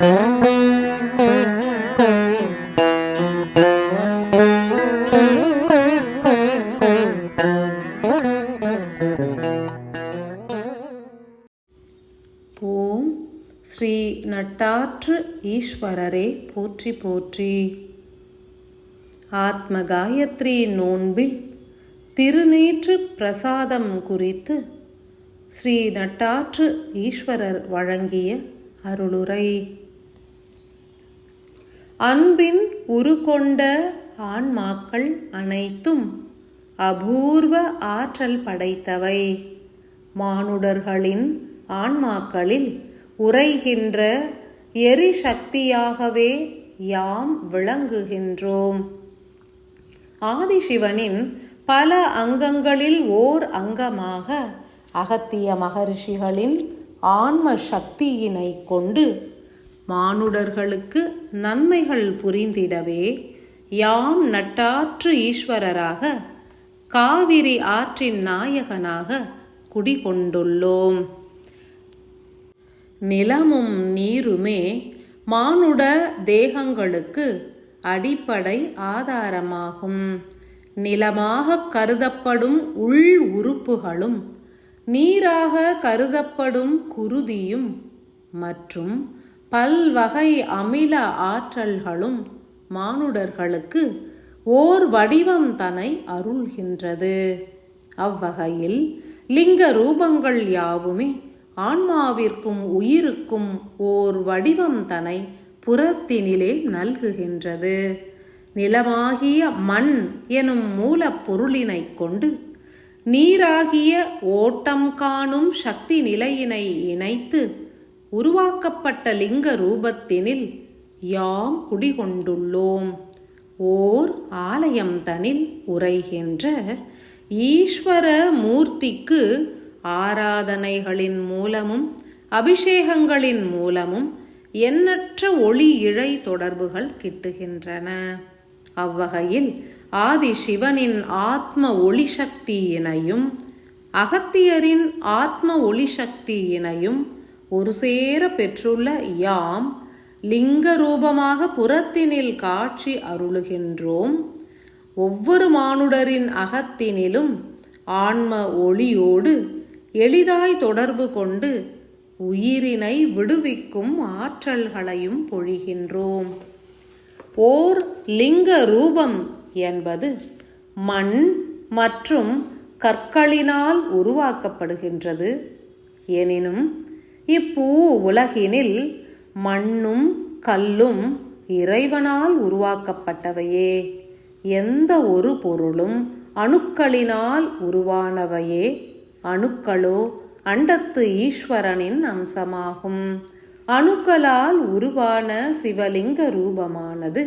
ஓம் ஸ்ரீ நட்டாற்று ஈஸ்வரரே போற்றி போற்றி. ஆத்ம காயத்ரி நோன்பில் திருநீற்று பிரசாதம் குறித்து ஸ்ரீ நட்டாற்று ஈஸ்வரர் வழங்கிய அருளுரை. அன்பின் உருகொண்ட ஆன்மாக்கள் அனைத்தும் அபூர்வ ஆற்றல் படைத்தவை. மானுடர்களின் ஆன்மாக்களில் உரைகின்ற எரிசக்தியாகவே யாம் விளங்குகின்றோம். ஆதிசிவனின் பல அங்கங்களில் ஓர் அங்கமாக அகத்திய மகரிஷிகளின் ஆன்ம சக்தியினை கொண்டு மானுடர்களுக்கு நன்மைகள் புரிந்திடவே யாம் நட்டாற்று ஈஸ்வரராக காவிரி ஆற்றின் நாயகனாக குடிகொண்டுள்ளோம். நிலமும் நீருமே மானுட தேகங்களுக்கு அடிப்படை ஆதாரமாகும். நிலமாக கருதப்படும் உள் உறுப்புகளும் நீராக கருதப்படும் குருதியும் மற்றும் பல்வகை அமில ஆற்றல்களும் மானுடர்களுக்கு ஓர் வடிவம் தனை அருள்கின்றது. அவ்வகையில் லிங்க ரூபங்கள் யாவுமே ஆன்மாவிற்கும் உயிருக்கும் ஓர் வடிவம் தனை புறத்தினிலே நல்குகின்றது. நிலமாகிய மண் எனும் மூலப்பொருளினை கொண்டு நீராகிய ஓட்டம் காணும் சக்தி நிலையினை இணைத்து உருவாக்கப்பட்ட லிங்க ரூபத்தினில் யாம் குடிகொண்டுள்ளோம். ஓர் ஆலயம் தனில் உரைகின்ற ஈஸ்வர மூர்த்திக்கு ஆராதனைகளின் மூலமும் அபிஷேகங்களின் மூலமும் எண்ணற்ற ஒளி இழை தொடர்புகள் கிட்டுகின்றன. அவ்வகையில் ஆதி சிவனின் ஆத்ம ஒளி சக்தியினையும் அகத்தியரின் ஆத்ம ஒளி சக்தியினையும் ஒரு சேர பெற்றுள்ள யாம் லிங்க ரூபமாக புறத்தினில் காட்சி அருளுகின்றோம். ஒவ்வொரு மானுடரின் அகத்தினிலும் ஆன்ம ஒளியோடு எளிதாய் தொடர்பு கொண்டு உயிரினை விடுவிக்கும் ஆற்றல்களையும் பொழிகின்றோம். ஓர் லிங்க ரூபம் என்பது மண் மற்றும் கற்களினால் உருவாக்கப்படுகின்றது. எனினும் இப்பூ உலகினில் மண்ணும் கல்லும் இறைவனால் உருவாக்கப்பட்டவையே. எந்த ஒரு பொருளும் அணுக்களினால் உருவானவையே. அணுக்களோ அண்டத்து ஈஸ்வரனின் அம்சமாகும். அணுக்களால் உருவான சிவலிங்க ரூபமானது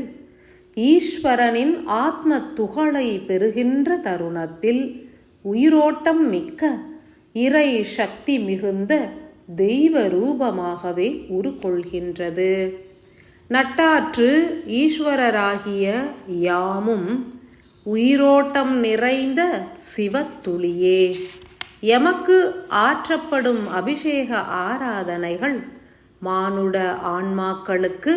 ஈஸ்வரனின் ஆத்ம துகளை பெறுகின்ற தருணத்தில் உயிரோட்டம் மிக்க இறை சக்தி மிகுந்த தெய்வ ரூபமாகவே உருக்கொள்கின்றது. நட்டாற்று ஈஸ்வரராகிய யாமும் உயிரோட்டம் நிறைந்த சிவத்துளியே. எமக்கு ஆற்றப்படும் அபிஷேக ஆராதனைகள் மானுட ஆன்மாக்களுக்கு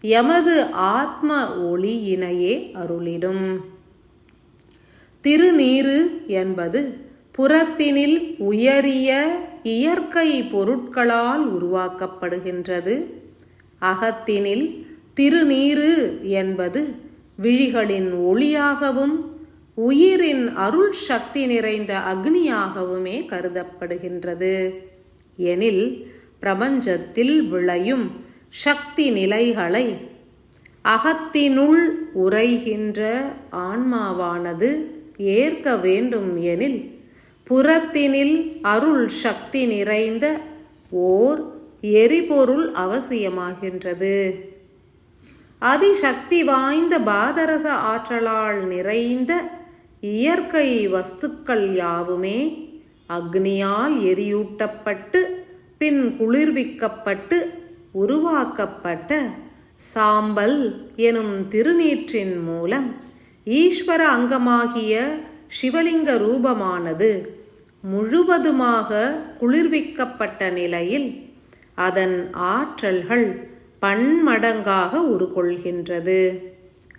எமது ஆத்ம ஒளியினையே அருளிடும். திருநீரு என்பது புறத்தினில் உயரிய இயற்கை பொருட்களால் உருவாக்கப்படுகின்றது. அகத்தினில் திருநீரு என்பது விழிகளின் ஒளியாகவும் உயிரின் அருள் சக்தி நிறைந்த அக்னியாகவுமே கருதப்படுகின்றது. எனில் பிரபஞ்சத்தில் விளையும் சக்தி நிலைகளை அகத்தினுள் உரைகின்ற ஆன்மாவானது ஏற்க வேண்டும் எனில் புறத்தினில் அருள் சக்தி நிறைந்த ஓர் எரிபொருள் அவசியமாகின்றது. அதிசக்தி வாய்ந்த பாதரச ஆற்றலால் நிறைந்த இயற்கை வஸ்துக்கள் யாவுமே அக்னியால் எரியூட்டப்பட்டு பின் குளிர்விக்கப்பட்டு உருவாக்கப்பட்ட சாம்பல் எனும் திருநீற்றின் மூலம் ஈஸ்வர அங்கமாகிய சிவலிங்க ரூபமானது முழுவதுமாக குளிர்விக்கப்பட்ட நிலையில் அதன் ஆற்றல்கள் பன்மடங்காக உருகொள்கின்றது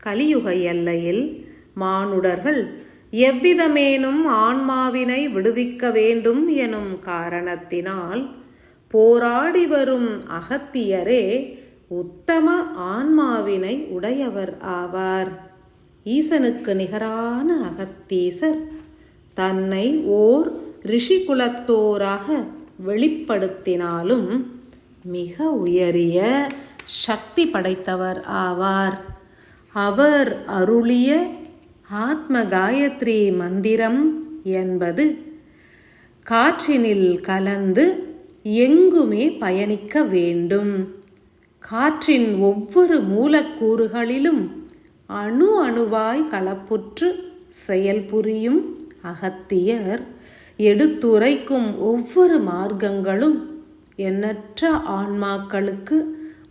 கலியுக எல்லையில் மானுடர்கள் எவ்விதமேனும் ஆன்மாவினை விடுவிக்க வேண்டும் எனும் காரணத்தினால் போராடி வரும் அகத்தியரே உத்தம ஆன்மாவினை உடையவர் ஆவார். ஈசனுக்கு நிகரான அகத்தீசர் தன்னை ஓர் ரிஷிகுலத்தோராக வெளிப்படுத்தினாலும் மிக உயரிய சக்தி படைத்தவர் ஆவார். அவர் அருளிய ஆத்ம காயத்ரி மந்திரம் என்பது காற்றினில் கலந்து எங்குமே பயணிக்க வேண்டும். காற்றின் ஒவ்வொரு மூலக்கூறுகளிலும் அணு அணுவாய் களப்புற்று செயல்புரியும் அகத்தியர் எடுத்துரைக்கும் ஒவ்வொரு மார்க்கங்களும் எண்ணற்ற ஆன்மாக்களுக்கு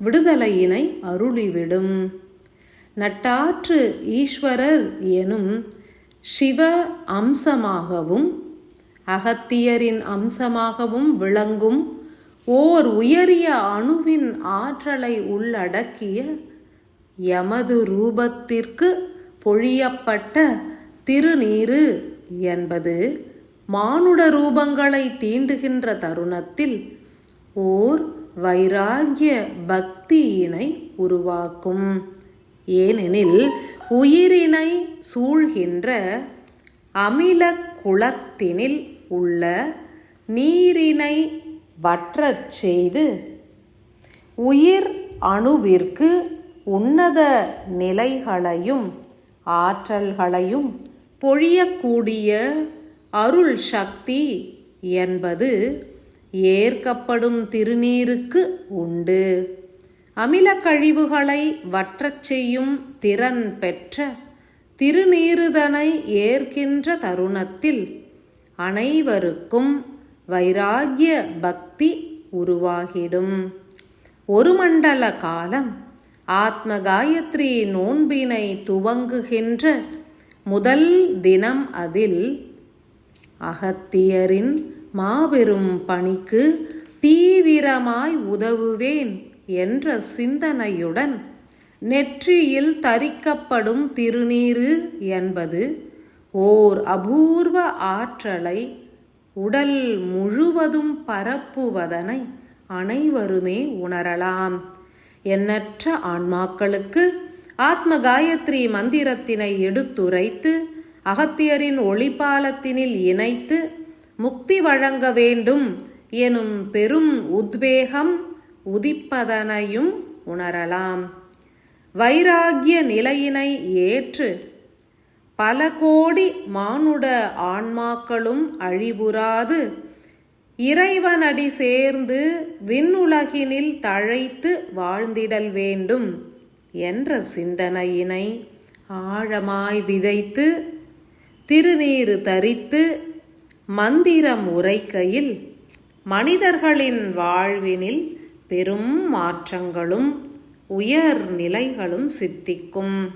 விடுதலையினை அருளிவிடும். நட்டாற்று ஈஸ்வரர் எனும் சிவ அம்சமாகவும் அகத்தியரின் அம்சமாகவும் விளங்கும் ஓர் உயரிய அணுவின் ஆற்றலை உள்ளடக்கிய யமது ரூபத்திற்கு பொழியப்பட்ட திருநீரு என்பது மானுட ரூபங்களை தீண்டுகின்ற தருணத்தில் ஓர் வைராகிய பக்தியினை உருவாக்கும். ஏனெனில் உயிரினை சூழ்கின்ற அமில குளத்தினில் உள்ள நீரினை வற்றச் செய்து உயிர் அணுவிற்கு உன்னத நிலைகளையும் ஆற்றல்களையும் பொழியக்கூடிய அருள் சக்தி என்பது ஏற்கப்படும் திருநீருக்கு உண்டு. அமில கழிவுகளை வற்றச் செய்யும் திறன் பெற்ற திருநீருதனை ஏற்கின்ற தருணத்தில் அனைவருக்கும் வைராகிய பக்தி உருவாகிடும். ஒரு மண்டல காலம் ஆத்ம காயத்ரி நோன்பினை துவங்குகின்ற முதல் தினம் அதில் அகத்தியரின் மாபெரும் பணிக்கு தீவிரமாய் உதவுவேன் என்ற சிந்தனையுடன் நெற்றியில் தரிக்கப்படும் திருநீரு என்பது ஓர் அபூர்வ ஆற்றலை உடல் முழுவதும் பரப்புவதனை அனைவருமே உணரலாம். எண்ணற்ற ஆன்மாக்களுக்கு ஆத்ம காயத்ரி மந்திரத்தினை எடுத்துரைத்து அகத்தியரின் ஒளிப்பாலத்தினில் இணைத்து முக்தி வழங்க வேண்டும் எனும் பெரும் உத்வேகம் உதிப்பதனையும் உணரலாம். வைராகிய நிலையினை ஏற்று பல கோடி மானுட ஆன்மாக்களும் அழிவுறாது. இறைவனடி சேர்ந்து விண்ணுலகினில் தழைத்து வாழ்ந்திடல் வேண்டும் என்ற சிந்தனையினை ஆழமாய் விதைத்து திருநீறு தரித்து மந்திரம் உரைக்கையில் மனிதர்களின் வாழ்வினில் பெரும் மாற்றங்களும் உயர் நிலைகளும் சித்திக்கும்.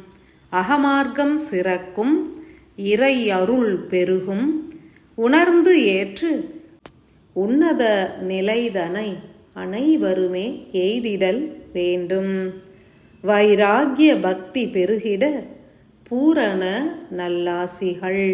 அகமார்க்கம் சிறக்கும் இறை அருள் பெருகும். உணர்ந்து ஏற்று உன்னத நிலைதனை அனைவருமே எய்திடல் வேண்டும். வைராகிய பக்தி பெருகிட பூரண நல்லாசிகள்.